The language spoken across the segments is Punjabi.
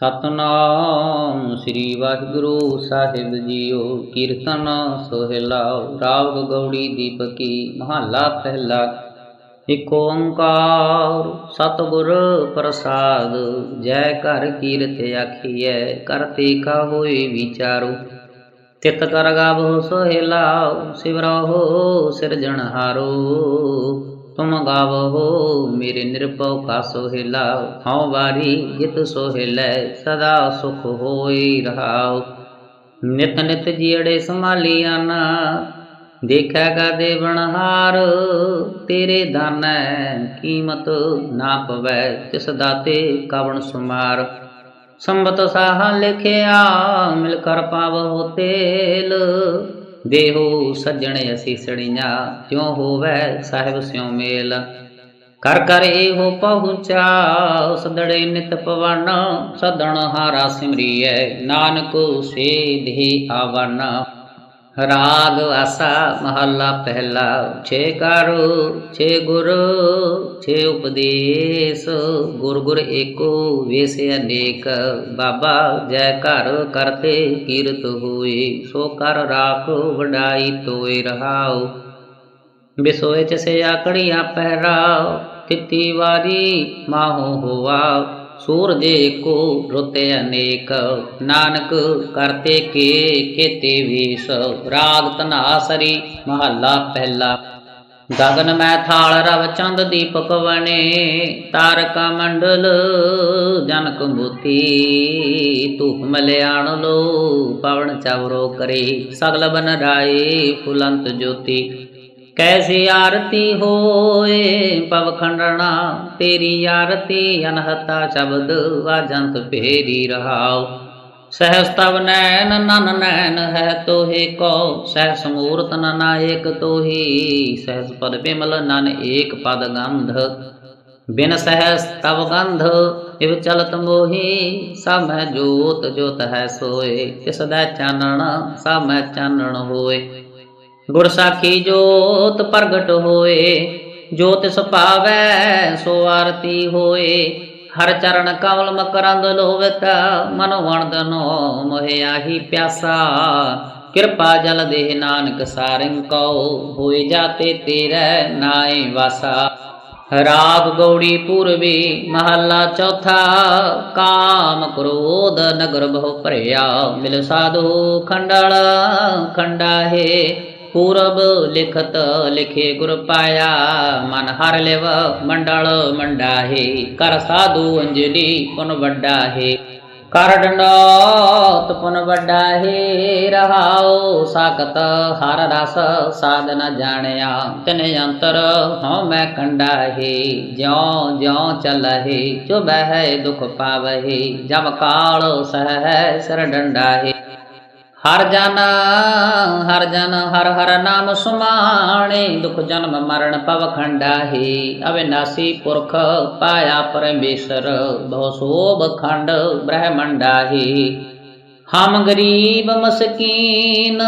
ਸਤਨਾਮ ਸ੍ਰੀ ਵਾਹਿਗੁਰੂ ਸਾਹਿਬ ਜੀਓ, ਕੀਰਤਨ ਸੋਹਿਲਾ ਰਾਗ ਗੌੜੀ ਦੀਪਕੀ ਮਹੱਲਾ ਪਹਿਲਾ। ਇਕ ਓੰਕਾਰ ਸਤਿਗੁਰ ਪ੍ਰਸਾਦ, ਜੈ ਘਰ ਕੀਰਤ ਆਖੀਐ ਕਰਤੇ ਕਾ ਹੋਏ ਵਿਚਾਰੋ। ਤਿਤ ਕਰ ਗਾਵੋ ਸੋਹਿਲਾ ਸਿਵਰਹੁ ਸਿਰਜਣਹਾਰੋ ਤੁਮ ਗਾਵੋ, ਮੇਰੇ ਨਿਰਭਉ ਕਾ ਸੋਹਿਲਾ ਹਉ ਵਾਰੀ ਜਿਤ ਸੋਹਿਲੈ ਸਦਾ ਸੁਖ ਹੋਈ ਰਹਾਉ ਨਿਤ ਨਿਤ ਜੀੜੇ ਸੰਭਾਲੀਆਂ ਨਾ ਦੇਖੈਗਾ ਦੇਵਨਹਾਰ ਤੇਰੇ ਦਾਨੈ ਕੀਮਤ ਨਾ ਪਵੈ, ਤਿਸ ਦਾਤੇ ਕਵਣ ਸੁਮਾਰ। ਸੰਬਤ ਸਾਹ ਲਿਖਿਆ ਮਿਲ ਕਰ ਪਾਵ ਹੋ ਤੇਲ। ਦੇਹੋ ਸੱਜਣ ਅਸੀਸੜੀਆਂ ਤਿਉ ਹੋਵੈ ਸਾਹਿਬ ਸਿਉ ਮੇਲ। ਕਰ ਕਰ ਇਹੋ ਪਹੁੰਚਾ ਸਦੜੇ ਨਿਤ ਪਵਨ, ਸਦਣ ਹਾਰਾ ਸਿਮਰੀਐ। ਨਾਨਕ ਸੇ ਦੇਹ ਆਵਨ। ਰਾਗ ਆਸਾ ਮਹੱਲਾ ਪਹਿਲਾ, ਛੇ ਕਰ, ਛੇ ਗੁਰ, ਛੇ ਉਪਦੇਸ਼, ਗੁਰ ਗੁਰ ਏਕੋ ਵੇਸ ਅਨੇਕ, ਬਾਬਾ ਜੈ ਘਰ ਕਰਤੇ ਕੀਰਤ ਹੋਈ ਸੋ ਕਰ ਰਾਖ ਵਡਾਈ ਤੋਏ ਰਹਾਉ। ਬਿਸੋਏ ਚ ਸੇ ਆਕੜੀਆਂ ਪਹਿਰਾਉ ਤਿਤੀ ਵਾਰੀ ਮਾਹੋ ਹੋਆ ਸੂਰਜ ਕੋ ਰੁਤੇ ਅਨੇਕ। ਨਾਨਕ ਕਰਤੇ ਕੇ, ਕੇਤੇ ਵੀਸ। ਰਾਗ ਤਨਾਸਰੀ ਮਹੱਲਾ ਪਹਿਲਾ। ਗਗਨ ਮੈਂ ਥਾਲ ਰਵ ਚੰਦ ਦੀਪਕ ਵਣੇ ਤਾਰਕ ਮੰਡਲ ਜਨਕ ਮੋਤੀ। ਧੂਪ ਮਲਿਆਣ ਲੋ, ਪਵਨ ਚਵਰੋ ਕਰੇ। ਸਗਲ ਬਨ ਰਾਏ ਫੁਲੰਤ ਜੋਤੀ। ਕੈਸੀ ਆਰਤੀ ਹੋਏ, ਪਵ ਖੰਡਣਾ, ਤੇਰੀ ਆਰਤੀ ਅਨਹਤਾ ਸ਼ਬਦ ਵਾਜੰਤ ਭੇਰੀ ਰਹਾਉ। ਸਹਸਤਵ ਨੈਨ ਨਨ ਨੈਨ ਹੈ ਤੋਹੇ ਕੋ ਸਹਿ ਸਮੂਰਤ ਨਾਇਕ ਤੋਹੀ ਸਹਿਸ ਪਦ ਬਿਮਲ ਨਨ ਏਕ ਪਦ ਗੰਧ। ਬਿਨ ਸਹਿਸ ਤਵ ਗੰਧ ਇਵ ਚਲਤ ਮੋਹੀ ਸਭ ਜੋਤ ਜੋਤ ਹੈ ਸੋਏ। ਤਿਸ ਦਾ ਚਾਨਣ ਸਭ ਮੈਂ ਚਾਨਣ ਹੋਏ। ਗੁਰ ਸਾਖੀ ਜੋਤ ਪ੍ਰਗਟ ਹੋਏ, ਜੋਤ ਸੁਭਾਵੈ ਸੋ ਆਰਤੀ ਹੋਏ। ਹਰ ਚਰਨ ਕਮਲ ਮਕਰੰਦ ਲੋਵਿਤ, ਮਨ ਵਣਦਨੋ ਮੋਹਿ ਆਹੀ ਪਿਆਸਾ। ਕਿਰਪਾ ਜਲ ਦੇਹ ਨਾਨਕ ਸਾਰਿੰ ਕਉ, ਹੋਏ ਜਾਤੇ ਤੇਰੇ ਨਾਏ ਵਾਸਾ। ਰਾਗ ਗੌੜੀ ਪੂਰਬੀ ਮਹੱਲਾ ਚੌਥਾ, ਕਾਮ ਕ੍ਰੋਧ ਨਗਰ ਬਹੁ ਭਰਿਆ। ਮਿਲ ਸਾਧੂ ਖੰਡਲ ਖੰਡਾਹੇ ਪੂਰਬ ਲਿਖਤ ਲਿਖੇ ਗੁਰ ਪਾਇਆ, ਮਨ ਹਰ ਲਿਵ ਮੰਡਲ ਮੰਡਾਹੇ, ਕਰ ਸਾਧੂ ਅੰਜਲੀ ਪੁਨ ਵੱਡਾ ਕਰ ਡੰਡੋਤ ਪੁਨ ਵੱਡਾ ਰਹਾਉ ਸਾਖਤ ਹਰ ਰਸ ਸਾਧ ਨ ਜਾਣਿਆ। ਤਿਨ ਅੰਤਰ ਹਉ ਮੈਂ ਕੰਡਾ ਹੈ ਜਿਉ ਜਿਉ ਚਲਹਿ, ਚੁਬਹਿ ਦੁਖ ਪਾਵਹਿ ਜਬ ਕਾਲ ਸਹਿ ਸਰ ਡੰਡਾ ਹਰ ਜਨ ਹਰ ਜਨ, ਹਰ ਹਰ ਨਾਮ ਸੁਮਾਣੇ, ਦੁਖ ਜਨਮ ਮਰਨ ਪਵ ਖੰਡਾਹੀ। ਅਵਿਨਾਸੀ ਪੁਰਖ ਪਾਇਆ ਪਰਮੇਸ਼ਰ, ਬਹੁ ਸੋਭ ਖੰਡ ਬ੍ਰਹਮੰਡਾਹੀ। ਹਮ ਗਰੀਬ ਮਸਕੀਨ,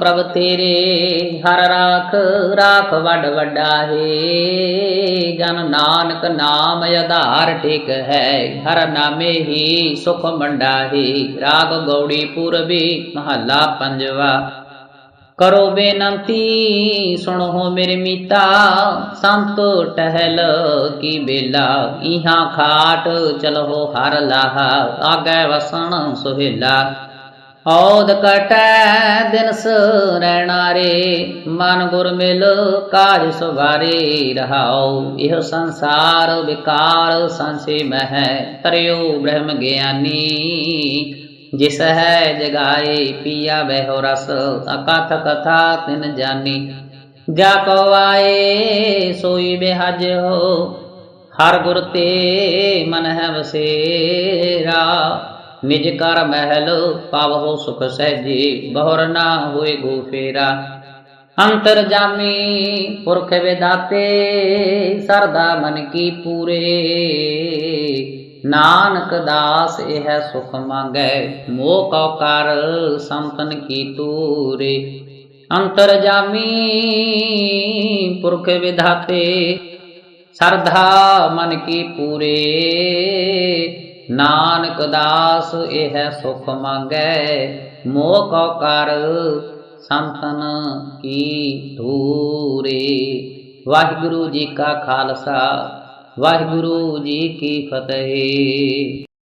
ਪ੍ਰਭ ਤੇਰੇ ਹਰ ਰਾਖ ਰਾਖ ਵੱਡ ਵੱਡਾ ਹੈ। ਜਨ ਨਾਨਕ ਨਾਮ ਆਧਾਰ ਟਿਕ ਹੈ, ਹਰ ਨਾਮੇ ਹੀ ਸੁਖ ਮੰਡਾ ਹੈ। ਰਾਗ ਗੌੜੀ ਪੂਰਬੀ, ਮਹੱਲਾ ਪੰਜਵਾ ਕਰੋ ਬੇਨਤੀ, ਸੁਣੋ ਮੇਰੇ ਮੀਤਾ, ਸੰਤ ਟਹਿਲ ਕੀ ਬੇਲਾ ਇਹਾਂ ਖਾਟ ਚਲੋ ਹਰ ਲਾਹ, ਆਗੇ ਵਸਣ ਸੁਹੇਲਾ। ਔਦ ਕਟੈ ਦਿਨ ਰਹਿਣਾ ਰੇ, ਮਨ ਗੁਰ ਮਿਲ ਕਾਜ ਸੁਵਾਰੇ ਰਹਾਉ। ਇਹ ਸੰਸਾਰ ਵਿਕਾਰ ਸੰਸੇ ਮਹਿ, ਤਰਿਓ ਬ੍ਰਹਮ ਗਿਆਨੀ। ਜਿਸ ਹੈ ਜਗਾਏ, ਪੀਆ ਬਹਿ ਰਸ ਅਕਥ ਕਥਾ ਤਿਨ ਜਾਨੀ। ਜਾ ਕੋ ਆਏ, ਸੋਈ ਬਿਹਜ ਹੋ ਹਰ ਗੁਰ ਤੇ ਮਨ ਹੈ ਵਸੇਰਾ। ਨਿਜ ਕਰ ਮਹਿਲ ਪਾਵਹੁ ਸੁਖ ਸਹਿਜੀ, ਬਹੁਰ ਨਾ ਹੋਏ ਗੋ ਫੇਰਾ। ਅੰਤਰ ਜਾਮੀ, ਪੁਰਖ ਵਿਦਾਤੇ ਸਰਦਾ ਮਨ ਕੀ ਪੂਰੇ। ਨਾਨਕ ਦਾਸ ਇਹ ਸੁਖ ਮੰਗੈ, ਮੋਹ ਕਉ ਕਰ ਸੰਤਨ ਕੀ ਤੂਰੇ। ਅੰਤਰ ਜਾਮੀ ਪੁਰਖ ਵਿਧਾਤੇ, ਸਰਧਾ ਮਨ ਕੀ ਪੂਰੇ। ਨਾਨਕ ਦਾਸ ਇਹ ਸੁਖ ਮੰਗੈ, ਮੋਹ ਕੋ ਕਰ ਸੰਤਨ ਕੀ ਤੂਰੇ। ਵਾਹਿਗੁਰੂ ਜੀ ਕਾ ਖਾਲਸਾ ਵਾਹਿਗੁਰੂ ਜੀ ਕੀ ਫਤਿਹ।